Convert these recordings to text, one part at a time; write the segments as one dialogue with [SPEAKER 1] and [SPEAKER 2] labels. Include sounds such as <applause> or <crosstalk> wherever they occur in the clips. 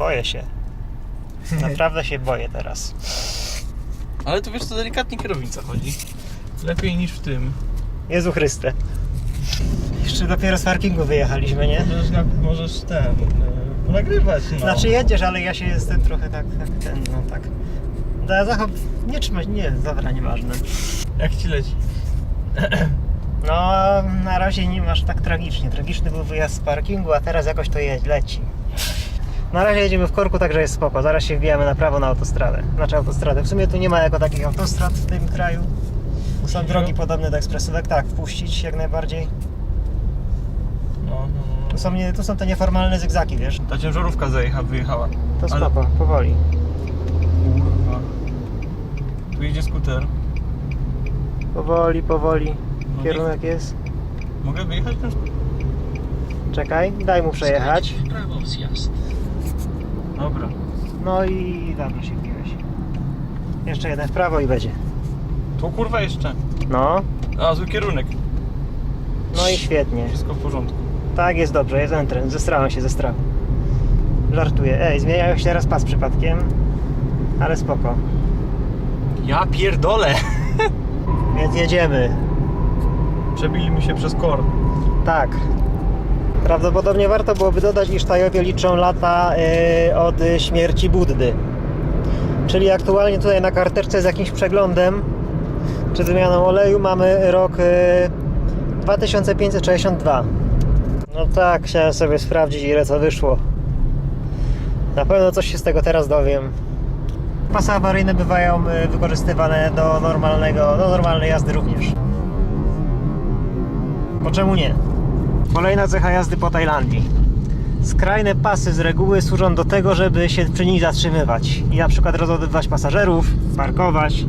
[SPEAKER 1] Boję się. <laughs> Naprawdę się boję teraz.
[SPEAKER 2] Ale tu wiesz, to delikatnie kierownica chodzi. Lepiej niż w tym.
[SPEAKER 1] Jezu Chryste. Jeszcze dopiero z parkingu wyjechaliśmy, nie?
[SPEAKER 2] Możesz, na, możesz ten, yy, nagrywać, no.
[SPEAKER 1] Znaczy jedziesz, ale ja się jestem trochę tak, tak ten, no tak. Da, zachop... Nie trzymać, nie, dobra, nieważne.
[SPEAKER 2] Jak ci leci? <clears throat>
[SPEAKER 1] No, na razie nie masz tak tragicznie. Tragiczny był wyjazd z parkingu, a teraz jakoś to je, leci. Na razie jedziemy w korku, także jest spoko. Zaraz się wbijamy na prawo na autostradę. Znaczy autostradę. W sumie tu nie ma jako takich autostrad w tym kraju. Są drogi podobne do ekspresówek, tak, wpuścić jak najbardziej.
[SPEAKER 2] No, no,
[SPEAKER 1] Tu
[SPEAKER 2] no.
[SPEAKER 1] są, nie, tu są te nieformalne zygzaki, wiesz?
[SPEAKER 2] Ta ciężarówka zajecha, wyjechała.
[SPEAKER 1] To
[SPEAKER 2] Ale-
[SPEAKER 1] spoko, powoli.
[SPEAKER 2] Kurwa. Tu jedzie skuter.
[SPEAKER 1] Powoli, powoli.
[SPEAKER 2] No
[SPEAKER 1] Kierunek jest.
[SPEAKER 2] Mogę wyjechać ten skuter?
[SPEAKER 1] Czekaj, daj mu przejechać.
[SPEAKER 3] Skręć w prawo zjazd.
[SPEAKER 2] Dobra.
[SPEAKER 1] No i dobrze się wbiłeś. Jeszcze jeden w prawo i będzie.
[SPEAKER 2] Tu kurwa jeszcze.
[SPEAKER 1] No,
[SPEAKER 2] A, zły kierunek.
[SPEAKER 1] no i świetnie.
[SPEAKER 2] Wszystko w porządku.
[SPEAKER 1] Tak, jest dobrze, jest entrance. Zestrałem się ze strachu. Żartuję. Ej, zmieniają się teraz pas przypadkiem. Ale spoko.
[SPEAKER 2] Ja pierdolę!
[SPEAKER 1] Więc jedziemy. <laughs>
[SPEAKER 2] Przebili mi się przez kor.
[SPEAKER 1] Tak. Prawdopodobnie warto byłoby dodać, iż Tajowie liczą lata yy, od śmierci Buddy. Czyli aktualnie tutaj na karteczce z jakimś przeglądem czy wymianą oleju mamy rok yy, 2562. No tak, chciałem sobie sprawdzić ile co wyszło. Na pewno coś się z tego teraz dowiem. Pasy awaryjne bywają yy, wykorzystywane do normalnego, do normalnej jazdy również. Bo czemu nie? Kolejna cecha jazdy po Tajlandii. Skrajne pasy z reguły służą do tego, żeby się przy nich zatrzymywać i na przykład rozładowywać pasażerów, parkować,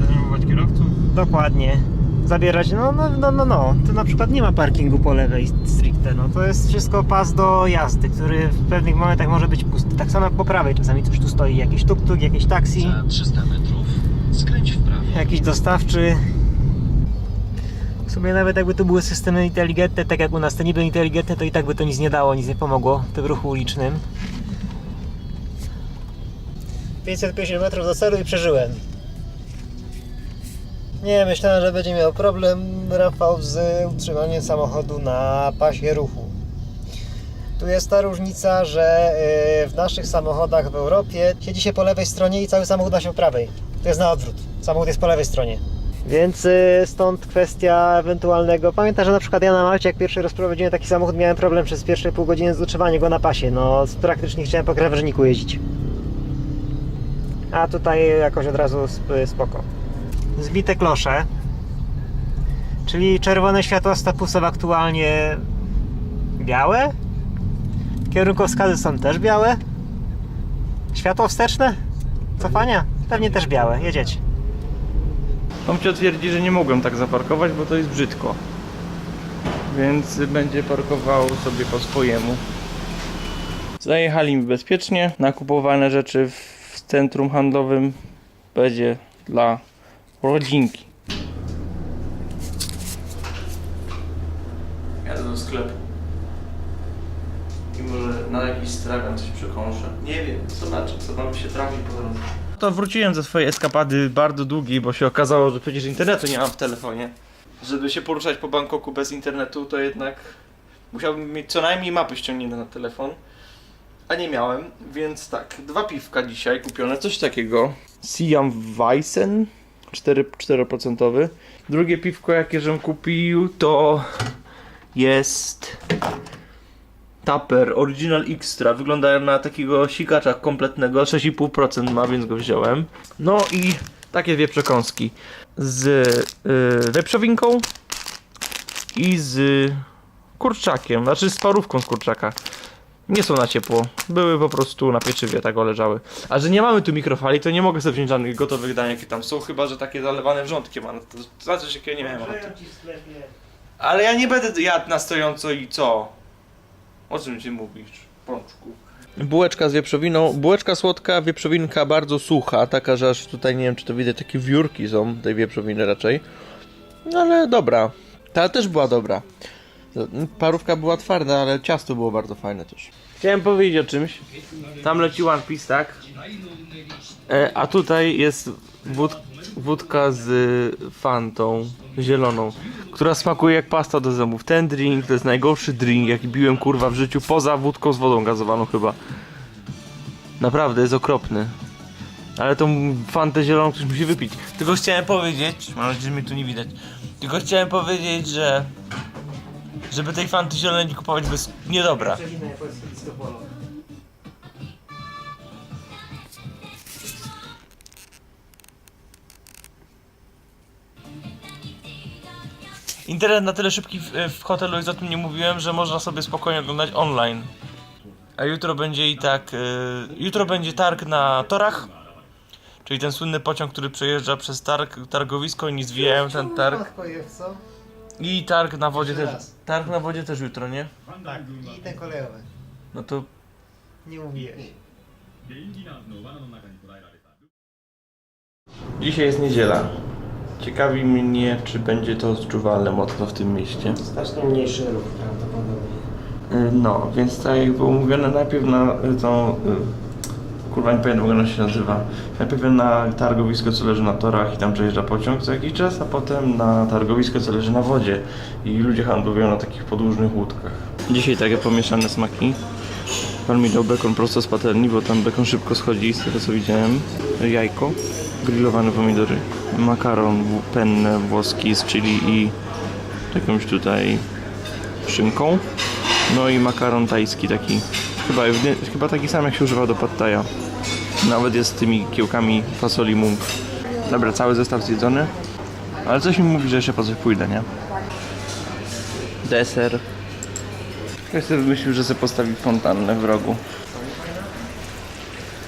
[SPEAKER 2] Denerwować kierowców?
[SPEAKER 1] dokładnie, zabierać, no, no, no, no, no. Tu na przykład nie ma parkingu po lewej stricte, no to jest wszystko pas do jazdy, który w pewnych momentach może być pusty. Tak samo jak po prawej, czasami coś tu stoi, jakiś tuk-tuk, jakieś taksi,
[SPEAKER 3] Za 300 metrów skręć w prawo.
[SPEAKER 1] jakiś dostawczy. W sumie nawet jakby to były systemy inteligentne, tak jak u nas te niby inteligentne, to i tak by to nic nie dało, nic nie pomogło w tym ruchu ulicznym. 550 metrów do celu i przeżyłem. Nie, myślałem, że będzie miał problem Rafał z utrzymaniem samochodu na pasie ruchu. Tu jest ta różnica, że yy, w naszych samochodach w Europie siedzi się po lewej stronie i cały samochód ma się po prawej. To jest na odwrót. Samochód jest po lewej stronie. Więc yy, stąd kwestia ewentualnego. Pamiętam, że na przykład ja na Malcie, jak pierwszy raz prowadziłem taki samochód, miałem problem przez pierwsze pół godziny z utrzymaniem go na pasie. No, praktycznie chciałem po krawężniku jeździć. A tutaj jakoś od razu sp- spoko. Zbite klosze. Czyli czerwone światła stopu są aktualnie białe. Kierunkowskazy są też białe. Światło wsteczne? Cofania? Pewnie też białe. Jedziecie.
[SPEAKER 2] Tomcio twierdzi, że nie mogłem tak zaparkować, bo to jest brzydko. Więc będzie parkował sobie po swojemu. Zajechali mi bezpiecznie. Nakupowane rzeczy w centrum handlowym będzie dla rodzinki. Jadę do sklepu. I może na jakiś stragan coś przekąszę. Nie wiem, zobaczę, co nam się trafi po drodze. To wróciłem ze swojej eskapady bardzo długiej, bo się okazało, że przecież internetu nie mam w telefonie. Żeby się poruszać po Bangkoku bez internetu, to jednak musiałbym mieć co najmniej mapy ściągnięte na telefon. A nie miałem, więc tak, dwa piwka dzisiaj kupione, coś takiego. Siam Weissen, 4%, 4%. Drugie piwko, jakie żem kupił, to jest Tupper Original Extra. Wygląda na takiego sikacza kompletnego. 6,5% ma, więc go wziąłem. No i takie dwie przekąski. Z yy, wieprzowinką i z kurczakiem. Znaczy z parówką z kurczaka. Nie są na ciepło. Były po prostu na pieczywie, tak leżały. A że nie mamy tu mikrofali, to nie mogę sobie wziąć żadnych gotowych dań, jakie tam są, chyba że takie zalewane wrzątkiem. A to za coś jakiego nie miałem. Ale ja nie będę jadł na stojąco i co? O czym ty mówisz, pączku? Bułeczka z wieprzowiną. Bułeczka słodka, wieprzowinka bardzo sucha, taka, że aż tutaj nie wiem, czy to widać, takie wiórki są tej wieprzowiny raczej. No ale dobra. Ta też była dobra. Parówka była twarda, ale ciasto było bardzo fajne też. Chciałem powiedzieć o czymś. Tam leci One Piece, tak? E, a tutaj jest wód, wódka z fantą zieloną, która smakuje jak pasta do zębów. Ten drink to jest najgorszy drink, jaki biłem kurwa w życiu, poza wódką z wodą gazowaną chyba. Naprawdę, jest okropny. Ale tą fantę zieloną ktoś musi wypić. Tylko chciałem powiedzieć, mam nadzieję, że mnie tu nie widać. Tylko chciałem powiedzieć, że żeby tej fanty zielonej nie kupować, jest niedobra. Internet na tyle szybki w, w hotelu, jest o tym nie mówiłem, że można sobie spokojnie oglądać online. A jutro będzie i tak. Y, jutro będzie targ na torach. Czyli ten słynny pociąg, który przejeżdża przez targ, targowisko i zwijają ten targ. I targ na wodzie też.
[SPEAKER 1] Raz.
[SPEAKER 2] Targ na wodzie też jutro, nie?
[SPEAKER 1] Tak, i ten kolejowy.
[SPEAKER 2] No to
[SPEAKER 1] Nie mówiłeś.
[SPEAKER 2] Dzisiaj jest niedziela. Ciekawi mnie, czy będzie to odczuwalne mocno w tym mieście.
[SPEAKER 1] Znacznie mniejszy ruch prawdopodobnie.
[SPEAKER 2] Y, No, więc tak jak było mówione, najpierw na y, tą... Kurwa, nie pamiętam jak ona się nazywa. Najpierw na targowisko, co leży na torach i tam przejeżdża pociąg co jakiś czas, a potem na targowisko, co leży na wodzie. I ludzie handlują na takich podłużnych łódkach. Dzisiaj takie pomieszane smaki. Pan mi dał bekon prosto z patelni, bo tam bekon szybko schodzi, z tego co widziałem. Jajko, grillowane pomidory, makaron penne włoski z chili i jakąś tutaj szynką. No i makaron tajski taki, chyba, chyba taki sam jak się używa do pad thai'a. Nawet jest z tymi kiełkami fasoli mung. Dobra, cały zestaw zjedzony. Ale coś mi mówi, że jeszcze po coś pójdę, nie? Deser. Ktoś sobie wymyślił, że sobie postawi fontannę w rogu.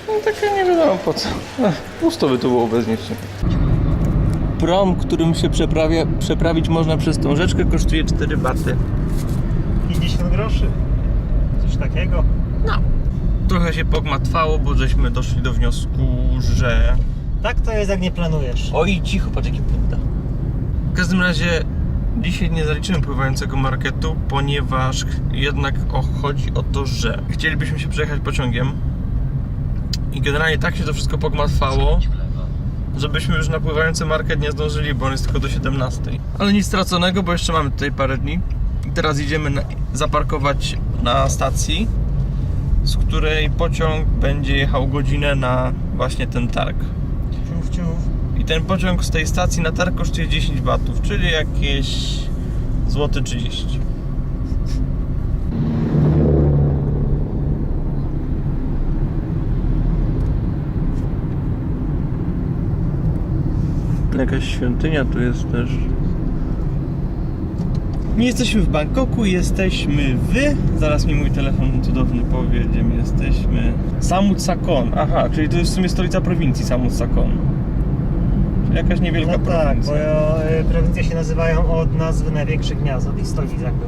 [SPEAKER 2] No takie nie wiadomo po co. Ech, pusto by to było bez niej. Prom, którym się przeprawia, przeprawić można przez tą rzeczkę kosztuje 4 baty.
[SPEAKER 1] 50 groszy. Coś takiego.
[SPEAKER 2] Trochę się pogmatwało, bo żeśmy doszli do wniosku, że...
[SPEAKER 1] Tak to jest jak nie planujesz.
[SPEAKER 2] Oj, cicho, patrz jaki Budda. W każdym razie dzisiaj nie zaliczymy pływającego marketu, ponieważ jednak o, chodzi o to, że chcielibyśmy się przejechać pociągiem i generalnie tak się to wszystko pogmatwało, żebyśmy już na pływający market nie zdążyli, bo on jest tylko do 17. Ale nic straconego, bo jeszcze mamy tutaj parę dni. I teraz idziemy na, zaparkować na stacji, z której pociąg będzie jechał godzinę na właśnie ten targ.
[SPEAKER 1] Ciuf, ciuf.
[SPEAKER 2] I ten pociąg z tej stacji na targ kosztuje 10 batów, czyli jakieś złoty 30. Jakaś świątynia tu jest też. Nie jesteśmy w Bangkoku, jesteśmy w... Zaraz mi mój telefon cudowny powie, gdzie my jesteśmy. Samut Sakon. Aha, czyli to jest w sumie stolica prowincji Samut Sakon. Jakaś niewielka
[SPEAKER 1] No tak,
[SPEAKER 2] prowincja.
[SPEAKER 1] bo e, prowincje się nazywają od nazwy największych miast, od ich stolic jakby.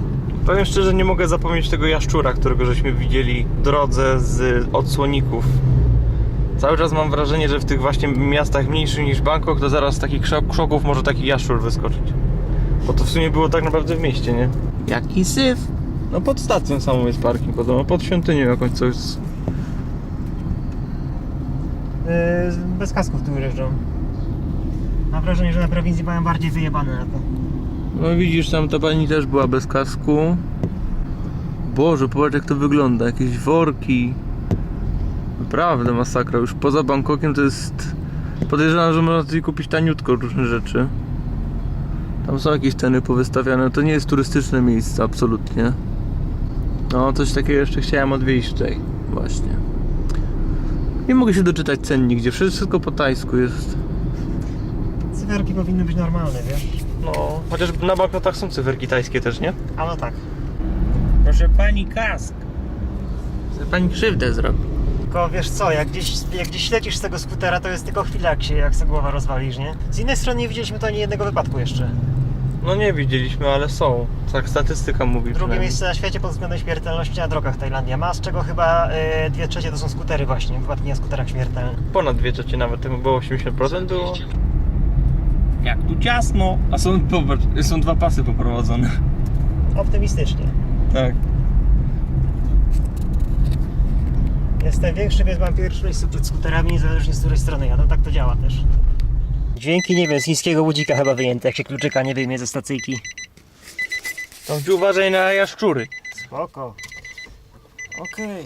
[SPEAKER 2] Powiem szczerze, nie mogę zapomnieć tego jaszczura, którego żeśmy widzieli w drodze z odsłoników. Cały czas mam wrażenie, że w tych właśnie miastach mniejszych niż Bangkok, to zaraz z takich szoków może taki jaszczur wyskoczyć. Bo to w sumie było tak naprawdę w mieście, nie? Jaki syf? No pod stacją samą jest parking podobno, pod świątynią jakąś coś.
[SPEAKER 1] E, bez kasków tu jeżdżą. Mam wrażenie, że na prowincji mają bardziej wyjebane na to.
[SPEAKER 2] No widzisz, tam ta pani też była bez kasku. Boże, popatrz jak to wygląda, jakieś worki. Naprawdę masakra, już poza Bangkokiem to jest... Podejrzewam, że można tutaj kupić taniutko różne rzeczy. Tam są jakieś ceny powystawiane, to nie jest turystyczne miejsce, absolutnie. No, coś takiego jeszcze chciałem odwiedzić tutaj, właśnie. Nie mogę się doczytać cen nigdzie, wszystko po tajsku jest.
[SPEAKER 1] Cyferki powinny być normalne, wiesz?
[SPEAKER 2] No, chociaż na banknotach są cyferki tajskie też, nie?
[SPEAKER 1] A no tak.
[SPEAKER 2] Proszę pani kask. Chce pani krzywdę zrobi.
[SPEAKER 1] Tylko wiesz co, jak gdzieś, jak gdzieś lecisz z tego skutera, to jest tylko chwila, jak się jak sobie głowa rozwalisz, nie? Z innej strony nie widzieliśmy tu ani jednego wypadku jeszcze.
[SPEAKER 2] No nie widzieliśmy, ale są. Tak statystyka mówi.
[SPEAKER 1] Drugie
[SPEAKER 2] przynajmniej.
[SPEAKER 1] miejsce na świecie pod względem śmiertelności na drogach Tajlandia ma, z czego chyba y, dwie trzecie to są skutery właśnie, wypadki na skuterach śmiertelne.
[SPEAKER 2] Ponad dwie trzecie nawet, to było 80% było. Jak tu ciasno. A są, popatrz, są dwa pasy poprowadzone.
[SPEAKER 1] Optymistycznie.
[SPEAKER 2] Tak.
[SPEAKER 1] Jestem większy, więc mam pierwszy z skuterami, niezależnie z której strony jadą. Tak to działa też. Dźwięki, nie wiem, z chińskiego budzika chyba wyjęte, jak się kluczyka nie wyjmie ze stacyjki.
[SPEAKER 2] Tomciu uważaj na jaszczury.
[SPEAKER 1] Spoko.
[SPEAKER 2] Okej.